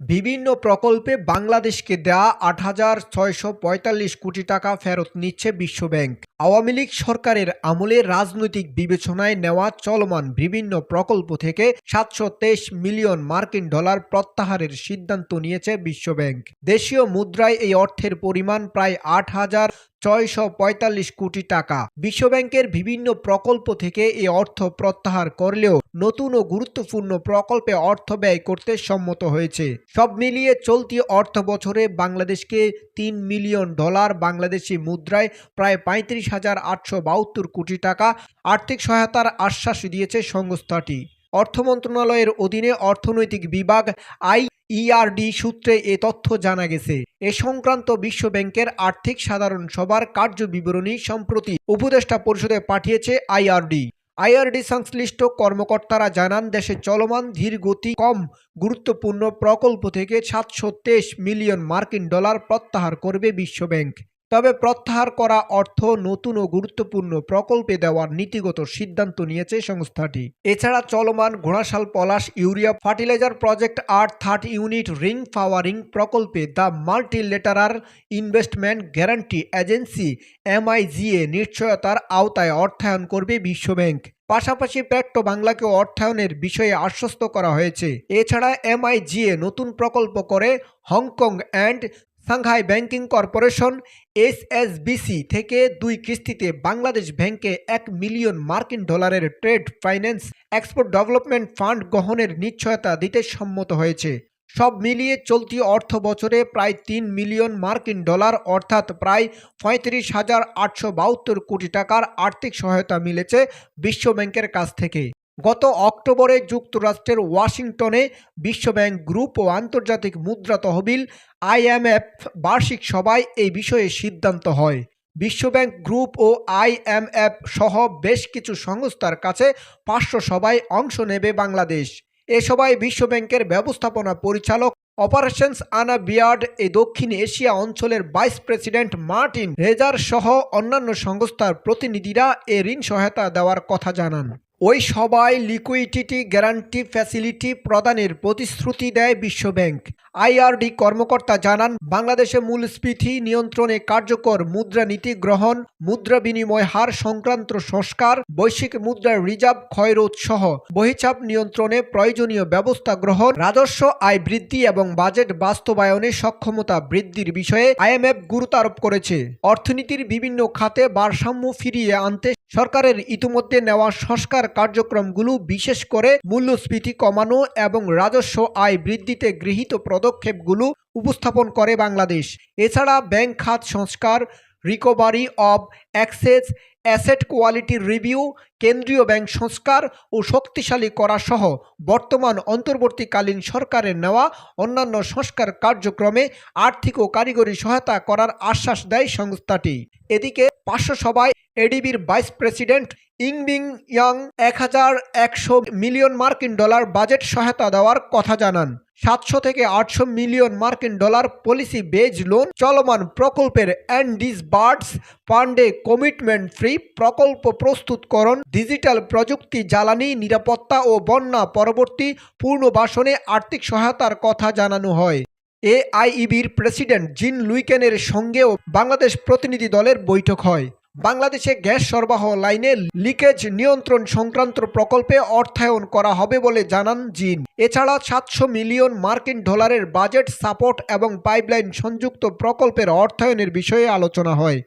বিভিন্ন প্রকল্পে বাংলাদেশকে দেয়া আট হাজার ছয়শো পঁয়তাল্লিশ কোটি টাকা ফেরত নিচ্ছে বিশ্বব্যাংক। আওয়ামী লীগ সরকারের আমলে রাজনৈতিক বিবেচনায় নেওয়া চলমান বিভিন্ন প্রকল্প থেকে সাতশো তেইশ মিলিয়ন মার্কিন ডলার প্রত্যাহারের সিদ্ধান্ত নিয়েছে বিশ্বব্যাংক। দেশীয় মুদ্রায় এই অর্থের পরিমাণ প্রায় আট হাজার ছয়শো পঁয়তাল্লিশ কোটি টাকা। বিশ্বব্যাংকের বিভিন্ন প্রকল্প থেকে এই অর্থ প্রত্যাহার করলেও নতুন ও গুরুত্বপূর্ণ প্রকল্পে অর্থ ব্যয় করতে সম্মত হয়েছে। সব মিলিয়ে চলতি অর্থ বছরে বাংলাদেশকে তিন মিলিয়ন ডলার বাংলাদেশি মুদ্রায় প্রায় পঁয়ত্রিশ হাজার আটশো বাহাত্তর কোটি টাকা আর্থিক সহায়তার আশ্বাস দিয়েছে সংস্থাটি। অর্থ মন্ত্রণালয়ের অধীনে অর্থনৈতিক বিভাগ আই ইআরডি সূত্রে এ তথ্য জানা গেছে। এ সংক্রান্ত বিশ্ব ব্যাংকের আর্থিক সাধারণ সভার কার্য বিবরণী সম্প্রতি উপদেষ্টা পরিষদে পাঠিয়েছে আইআরডি আইআরডি সংশ্লিষ্ট কর্মকর্তারা জানান, দেশে চলমান ধীর গতি কম গুরুত্বপূর্ণ প্রকল্প থেকে সাতশো তেইশ মিলিয়ন মার্কিন ডলার প্রত্যাহার করবে বিশ্বব্যাংক তবে প্রত্যাহার করা অর্থ নতুন ও গুরুত্বপূর্ণ প্রকল্পে দেওয়ার নীতিগত সিদ্ধান্ত নিয়েছে সংস্থাটি। এছাড়া চলমান Ghorashal Palash urea fertilizer project আর থার্ড ইউনিট রিং পাওয়ারিং প্রকল্পে the multilateral investment guarantee agency MIGA নিশ্চয়তার আওতায় অর্থায়ন করবে বিশ্বব্যাংক। পাশাপাশি পেট্রো বাংলাকে অর্থায়নের বিষয়ে আশ্বস্ত করা হয়েছে। এছাড়া এমআইজিএ নতুন প্রকল্প করে Hong Kong and Shanghai banking corporation HSBC থেকে দুই কিস্তিতে বাংলাদেশ ব্যাংকে এক মিলিয়ন মার্কিন ডলারের trade finance export development fund গ্রহণের নিশ্চয়তা দিতে সম্মত হয়েছে। সব মিলিয়ে চলতি অর্থ বছরে প্রায় তিন মিলিয়ন মার্কিন ডলার, অর্থাৎ প্রায় পঁয়ত্রিশ হাজার আটশো বাহাত্তর কোটি টাকার আর্থিক সহায়তা মিলেছে বিশ্বব্যাংকের কাছ থেকে। গত অক্টোবরে যুক্তরাষ্ট্রের ওয়াশিংটনে বিশ্বব্যাংক গ্রুপ ও আন্তর্জাতিক মুদ্রা তহবিল আইএমএফ বার্ষিক সভায় এই বিষয়ে সিদ্ধান্ত হয়। বিশ্বব্যাংক গ্রুপ ও আইএমএফ সহ বেশ কিছু সংস্থার কাছে পাঁচশো সভায় অংশ নেবে বাংলাদেশ। এ সভায় বিশ্বব্যাংকের ব্যবস্থাপনা পরিচালক অপারেশনস আনা বিয়ার্ড এই দক্ষিণ এশিয়া অঞ্চলের ভাইস প্রেসিডেন্ট মার্টিন রেজার সহ অন্যান্য সংস্থার প্রতিনিধিরা এ ঋণ সহায়তা দেওয়ার কথা জানান। ওই সবাই লিকুইডিটি গ্যারান্টি ফ্যাসিলিটি প্রদানের প্রতিশ্রুতি দেয় বিশ্বব্যাংক আইআরডি কর্মকর্তা জানান, বাংলাদেশে মূল্যস্ফীতি নিয়ন্ত্রণে কার্যকর মুদ্রানীতি গ্রহণ, মুদ্রা বিনিময় হার সংক্রান্ত সংস্কার, বৈশ্বিক মুদ্রার রিজার্ভ ক্ষয়রোধ সহ বহিচাপ নিয়ন্ত্রণে প্রয়োজনীয় ব্যবস্থা গ্রহণ, রাজস্ব আয় বৃদ্ধি এবং বাজেট বাস্তবায়নে সক্ষমতা বৃদ্ধির বিষয়ে আইএমএফ গুরুত্ব আরোপ করেছে। অর্থনীতির বিভিন্ন খাতে ভারসাম্য ফিরিয়ে আনতে সরকারের ইতিমধ্যে নেওয়া সংস্কার কার্যক্রমগুলো বিশেষ করে মূল্যস্ফীতি কমানো এবং রাজস্ব আয় বৃদ্ধিতে গৃহীত পদক্ষেপগুলো উপস্থাপন করে বাংলাদেশ। এছাড়া ব্যাংক খাত সংস্কার recovery of access asset quality review কেন্দ্রীয় ব্যাংক সংস্কার ও শক্তিশালী করা সহ বর্তমান অন্তর্বর্তীকালীন সরকারের নেওয়া অন্যান্য সংস্কার কার্যক্রমে আর্থিক ও কারিগরি সহায়তা করার আশ্বাস দেয় সংস্থাটি। এদিকে পাঁচশো সভায় এডিবির ভাইস প্রেসিডেন্ট ইংবিং ইয়াং এক হাজার একশো মিলিয়ন মার্কিন ডলার বাজেট সহায়তা দেওয়ার কথা জানান। সাতশো থেকে আটশো মিলিয়ন মার্কিন ডলার পলিসি বেজ লোন চলমান প্রকল্পের অ্যান্ডিস বার্ডস ফান্ডে কমিটমেন্ট ফ্রি প্রকল্প প্রস্তুতকরণ, ডিজিটাল প্রযুক্তি জ্বালানি নিরাপত্তা ও বন্যা পরবর্তী পুনর্বাসনে আর্থিক সহায়তার কথা জানানো হয়। এআইইবির প্রেসিডেন্ট জিন লুইকেনের সঙ্গেও বাংলাদেশ প্রতিনিধি দলের বৈঠক হয়। বাংলাদেশে গ্যাস সরবরাহ লাইনে লিকেজ নিয়ন্ত্রণ সংক্রান্ত প্রকল্পে অর্থায়ন করা হবে বলে জানান জিন। এছাড়া সাতশো মিলিয়ন মার্কিন ডলারের বাজেট সাপোর্ট এবং পাইপলাইন সংযুক্ত প্রকল্পের অর্থায়নের বিষয়ে আলোচনা হয়।